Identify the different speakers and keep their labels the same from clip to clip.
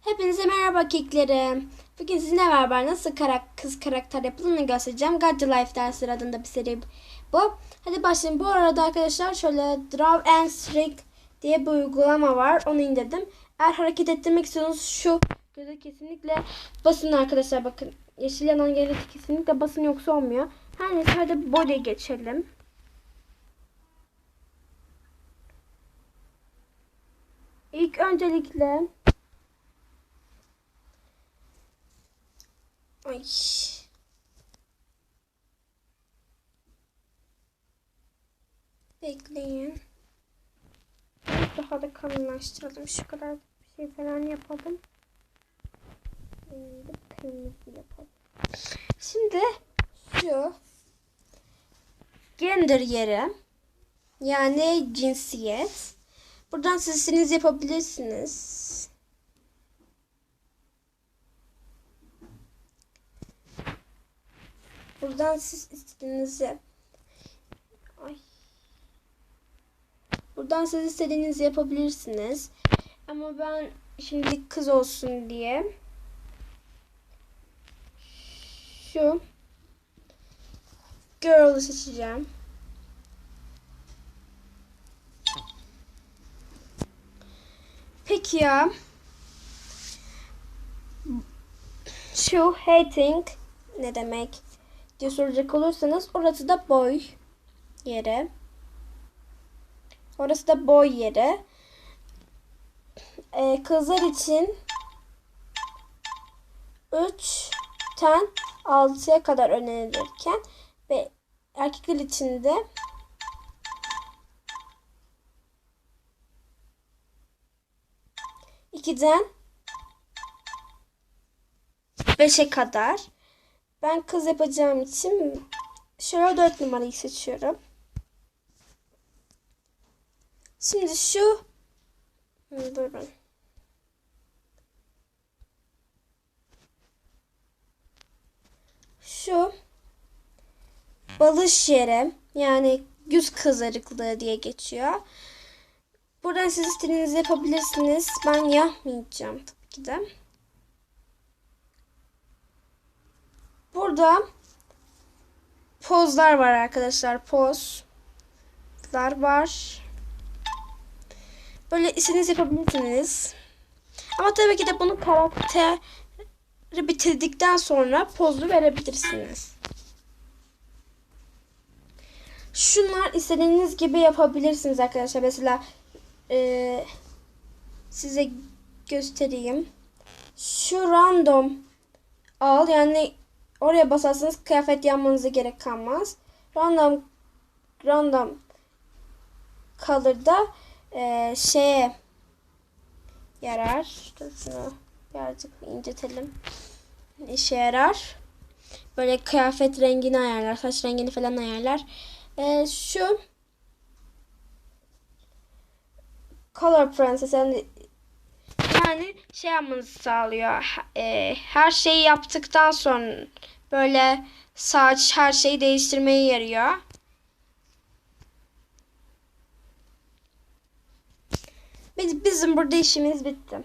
Speaker 1: Hepinize merhaba keklerim. Bugün sizinle beraber nasıl karak kız karakter yapıldığını göstereceğim. Gadget Life dersi adında bir seri bu. Hadi başlayalım. Bu arada arkadaşlar şöyle Draw and Streak diye bir uygulama var. Onu indirdim. Eğer hareket ettirmek istiyorsanız şu göze kesinlikle basın arkadaşlar. Bakın yeşil yanan göze kesinlikle basın yoksa olmuyor. Her neyse hadi body'e geçelim. İlk öncelikle Ay. Bekleyin. Daha da kalınlaştıralım. Şu kadar bir şey falan yapalım. Şimdi kırmızı yapalım. Şimdi şu gender yeri yani cinsiyet. Buradan istediğinizi yapabilirsiniz. Buradan siz istediğinizi. Buradan siz istediğinizi yapabilirsiniz. Ama ben şimdi kız olsun diye şu girl'ı seçeceğim. Peki ya şu hating ne demek diye soracak olursanız orası da boy yeri. Orası da boy yeri. Ee, kızlar için 3'ten 6'ya kadar önerilirken ve erkekler için de ikiden 5'e kadar. Ben kız yapacağım için şöyle 4 numarayı seçiyorum. Şimdi şu durun. Şu balış yeri yani yüz kızarıklığı diye geçiyor. Buradan siz istediğinizi yapabilirsiniz. Ben yapmayacağım tabii ki de. Burada pozlar var arkadaşlar. Pozlar var. Böyle istediğiniz yapabilirsiniz. Ama tabii ki de bunu karakteri bitirdikten sonra pozlu verebilirsiniz. Şunlar istediğiniz gibi yapabilirsiniz arkadaşlar. Mesela e, size göstereyim. Şu random al yani oraya basarsanız kıyafet yanmanıza gerek kalmaz. Random random color'da e, şeye yarar. Dur şunu birazcık incetelim. İşe yarar. Böyle kıyafet rengini ayarlar. Saç rengini falan ayarlar. E, şu Color Princess yani, yani şey yapmanızı sağlıyor. E, her şeyi yaptıktan sonra böyle saç her şeyi değiştirmeye yarıyor. Biz, bizim burada işimiz bitti.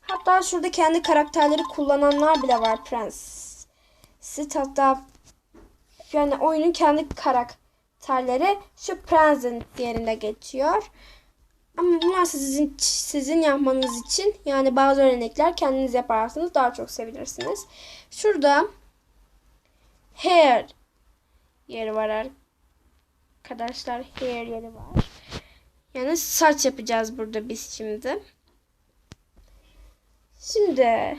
Speaker 1: Hatta şurada kendi karakterleri kullananlar bile var Prens. Sit hatta yani oyunun kendi karakterleri şu Prince'in yerinde geçiyor. Ama bunlar sizin sizin yapmanız için yani bazı örnekler kendiniz yaparsanız daha çok sevilirsiniz. Şurada hair yeri var arkadaşlar. Hair yeri var. Yani saç yapacağız burada biz şimdi. Şimdi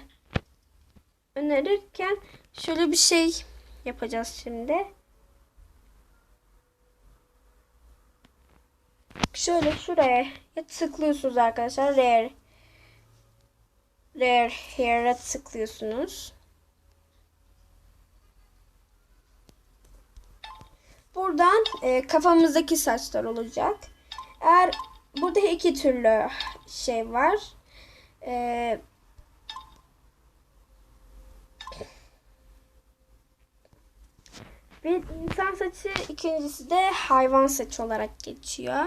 Speaker 1: önerirken şöyle bir şey yapacağız şimdi. Şöyle şuraya tıklıyorsunuz arkadaşlar. Rare Rare Hair'e tıklıyorsunuz. Buradan e, kafamızdaki saçlar olacak. Eğer burada iki türlü şey var. Ee, bir insan saçı, ikincisi de hayvan saçı olarak geçiyor.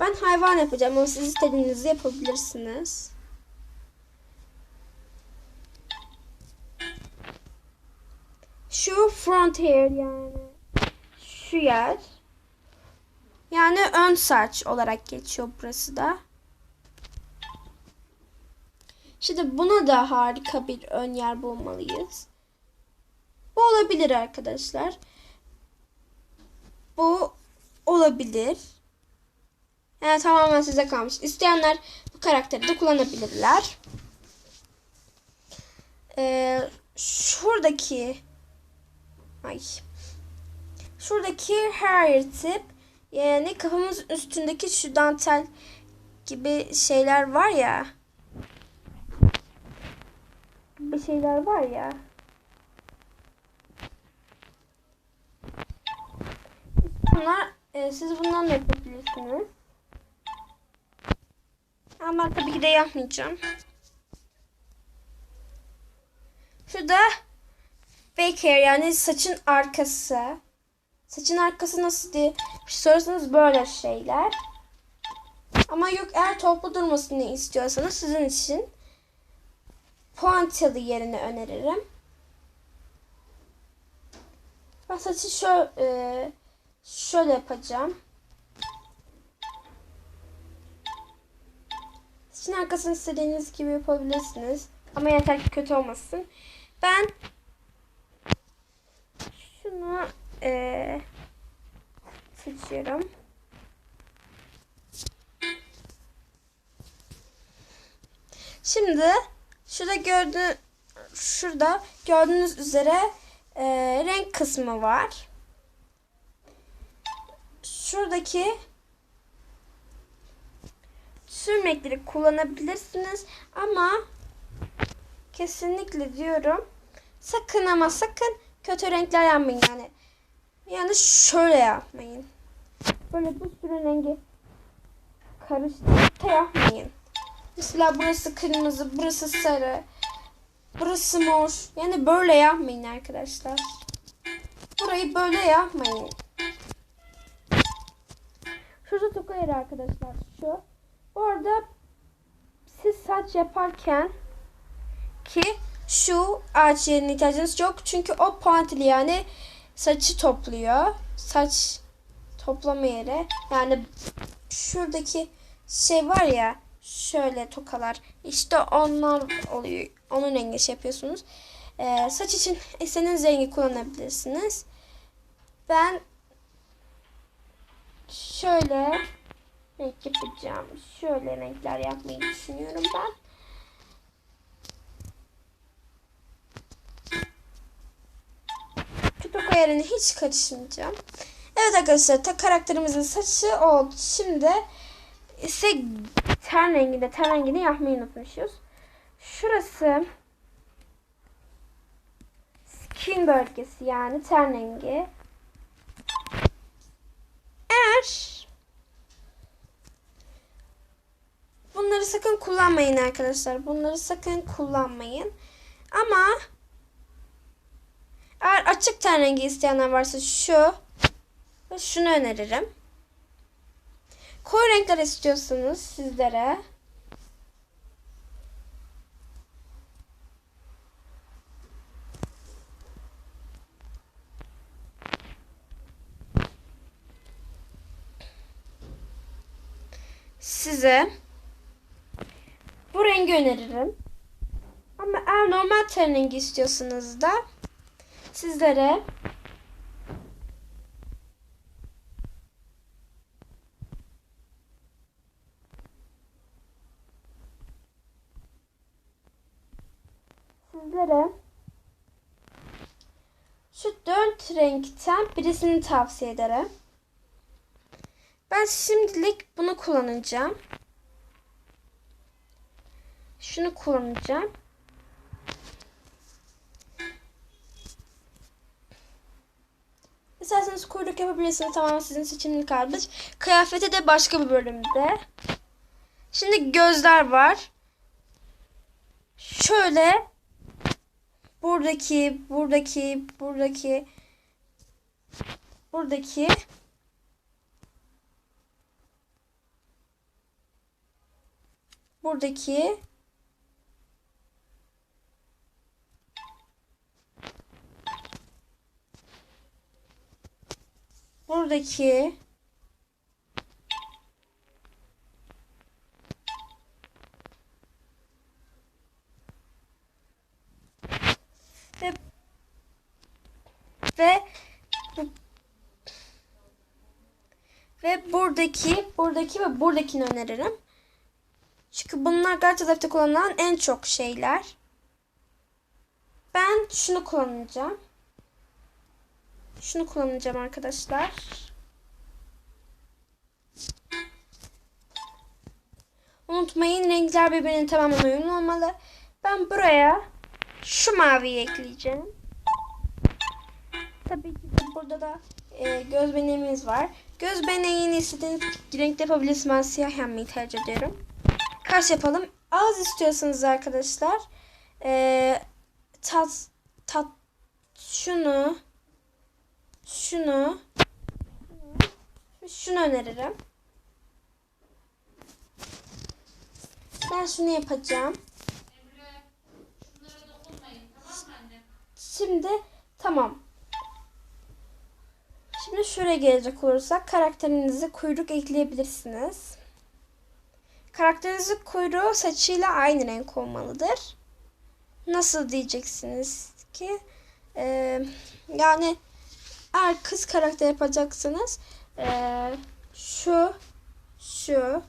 Speaker 1: Ben hayvan yapacağım ama siz istediğinizi yapabilirsiniz. Şu frontier yani şu yer. Yani ön saç olarak geçiyor burası da. Şimdi buna da harika bir ön yer bulmalıyız. Bu olabilir arkadaşlar. Bu olabilir. Yani tamamen size kalmış. İsteyenler bu karakteri de kullanabilirler. Ee, şuradaki ay şuradaki her tip yani kafamız üstündeki şu dantel gibi şeyler var ya bir şeyler var ya bunlar e, siz bundan da yapabilirsiniz. Ama tabii ki de yapmayacağım. Şurada fake hair yani saçın arkası. Saçın arkası nasıl diye sorarsanız böyle şeyler. Ama yok eğer toplu durmasını istiyorsanız sizin için puantiyalı yerini öneririm. Ben saçı şöyle, e, şöyle yapacağım. Saçın arkasını istediğiniz gibi yapabilirsiniz. Ama yeter ki kötü olmasın. Ben şunu e, seçiyorum. Şimdi şurada gördüğünüz şurada gördüğünüz üzere e, renk kısmı var. Şuradaki tüm renkleri kullanabilirsiniz ama kesinlikle diyorum sakın ama sakın kötü renkler yapmayın yani. Yani şöyle yapmayın. Böyle bir sürü rengi karıştırıp yapmayın. Mesela burası kırmızı, burası sarı, burası mor. Yani böyle yapmayın arkadaşlar. Burayı böyle yapmayın. Şurada toka yeri arkadaşlar şu. Orada siz saç yaparken ki şu ağaç yerine ihtiyacınız yok. Çünkü o puantili yani saçı topluyor. Saç toplama yeri. Yani şuradaki şey var ya şöyle tokalar. İşte onlar oluyor. Onun rengi şey yapıyorsunuz. Ee, saç için istediğiniz rengi kullanabilirsiniz. Ben şöyle renk yapacağım. Şöyle renkler yapmayı düşünüyorum ben. Tutuk yerine hiç karışmayacağım. Evet arkadaşlar ta karakterimizin saçı oldu. Şimdi ise ten renginde ten rengini yapmayı unutmuşuz. Şurası skin bölgesi yani ten rengi. Eğer bunları sakın kullanmayın arkadaşlar. Bunları sakın kullanmayın. Ama eğer açık ten rengi isteyenler varsa şu şunu öneririm. Koyu renkler istiyorsanız sizlere size bu rengi öneririm. Ama eğer normal ten rengi istiyorsanız da sizlere sizlere şu dört renkten birisini tavsiye ederim. Ben şimdilik bunu kullanacağım. Şunu kullanacağım. İsterseniz kuyruk yapabilirsiniz. Tamamen sizin seçimini kalmış. Kıyafeti de başka bir bölümde. Şimdi gözler var. Şöyle buradaki, buradaki, buradaki, buradaki buradaki buradaki ve ve ve buradaki buradaki ve buradakini öneririm. Çünkü bunlar Gartadap'ta kullanılan en çok şeyler. Ben şunu kullanacağım. Şunu kullanacağım arkadaşlar. Unutmayın renkler birbirine tamamen uyumlu olmalı. Ben buraya şu maviyi ekleyeceğim. Tabii ki burada da e, göz beneğimiz var. Göz beneğini istediğiniz renkte yapabilirsiniz. Ben siyah yapmayı tercih ediyorum. Kaç yapalım? Az istiyorsanız arkadaşlar. E, tat, tat, şunu, şunu, şunu öneririm. Ben şunu yapacağım. Şimdi tamam. Şimdi şuraya gelecek olursak karakterinize kuyruk ekleyebilirsiniz. Karakterinizin kuyruğu saçıyla aynı renk olmalıdır. Nasıl diyeceksiniz ki? Ee, yani eğer kız karakter yapacaksınız ee, şu şu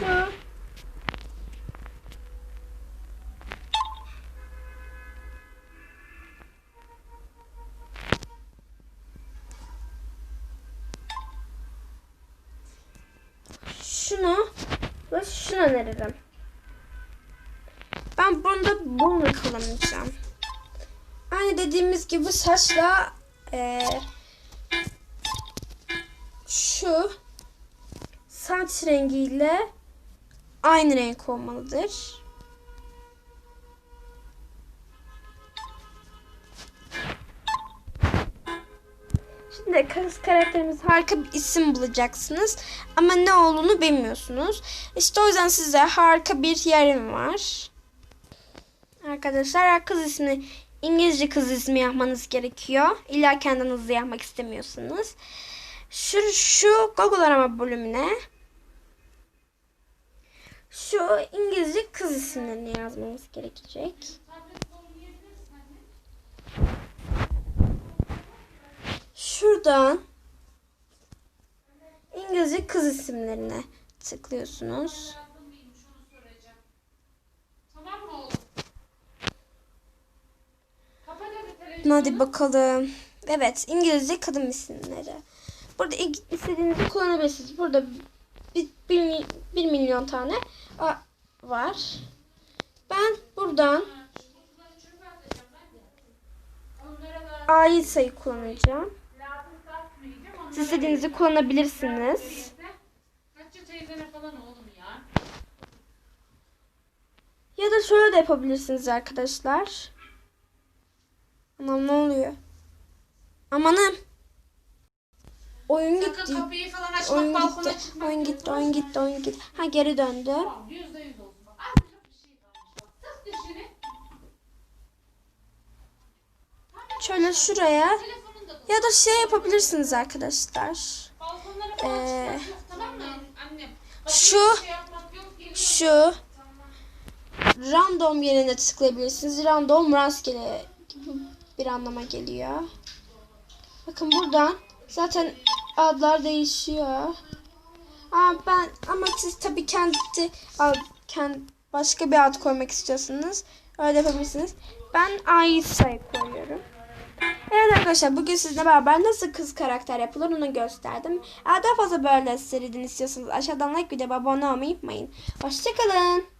Speaker 1: şu şunu ve şunu öneririm. Ben bunu kullanacağım. Aynı dediğimiz gibi saçla eee, şu saç rengiyle aynı renk olmalıdır. Şimdi kız karakterimiz harika bir isim bulacaksınız. Ama ne olduğunu bilmiyorsunuz. İşte o yüzden size harika bir yerim var. Arkadaşlar kız ismi İngilizce kız ismi yapmanız gerekiyor. İlla kendinizi yapmak istemiyorsunuz. Şu, şu Google arama bölümüne şu İngilizce kız isimlerini yazmamız gerekecek. Şuradan İngilizce kız isimlerine tıklıyorsunuz.
Speaker 2: Hadi
Speaker 1: bakalım. Evet, İngilizce kadın isimleri. Burada istediğinizi kullanabilirsiniz. Burada bir, bir, bir milyon tane var. Ben buradan ait sayı kullanacağım. Siz istediğinizi kullanabilirsiniz.
Speaker 2: Ya
Speaker 1: da şöyle de yapabilirsiniz arkadaşlar. Anam ne oluyor? Amanım. Oyun
Speaker 2: Sakın
Speaker 1: gitti.
Speaker 2: kapıyı falan açmak,
Speaker 1: Oyun
Speaker 2: balkona
Speaker 1: gitti.
Speaker 2: çıkmak
Speaker 1: Oyun gitti. Oyun gitti. Oyun gitti. Ha geri döndü.
Speaker 2: Tamam, yüzde yüz olsun. Bak, azıcık bir şey kalmış bak. Sık dişini.
Speaker 1: Şöyle şuraya
Speaker 2: Telefonun da
Speaker 1: ya da şey yapabilirsiniz arkadaşlar.
Speaker 2: balkonlara falan
Speaker 1: Ee,
Speaker 2: çıkmak yok tamam mı annem?
Speaker 1: şu-
Speaker 2: şey yapmak yok, geliyor.
Speaker 1: Şu random yerine tıklayabilirsiniz. Random rastgele bir anlama geliyor. Bakın buradan zaten adlar değişiyor. Aa, ben ama siz tabii kendi kendi başka bir ad koymak istiyorsanız öyle yapabilirsiniz. Ben Aisa'yı koyuyorum. Evet arkadaşlar bugün sizinle beraber nasıl kız karakter yapılır onu gösterdim. Eğer daha fazla böyle seriden istiyorsanız aşağıdan like videoya abone olmayı unutmayın. Hoşçakalın.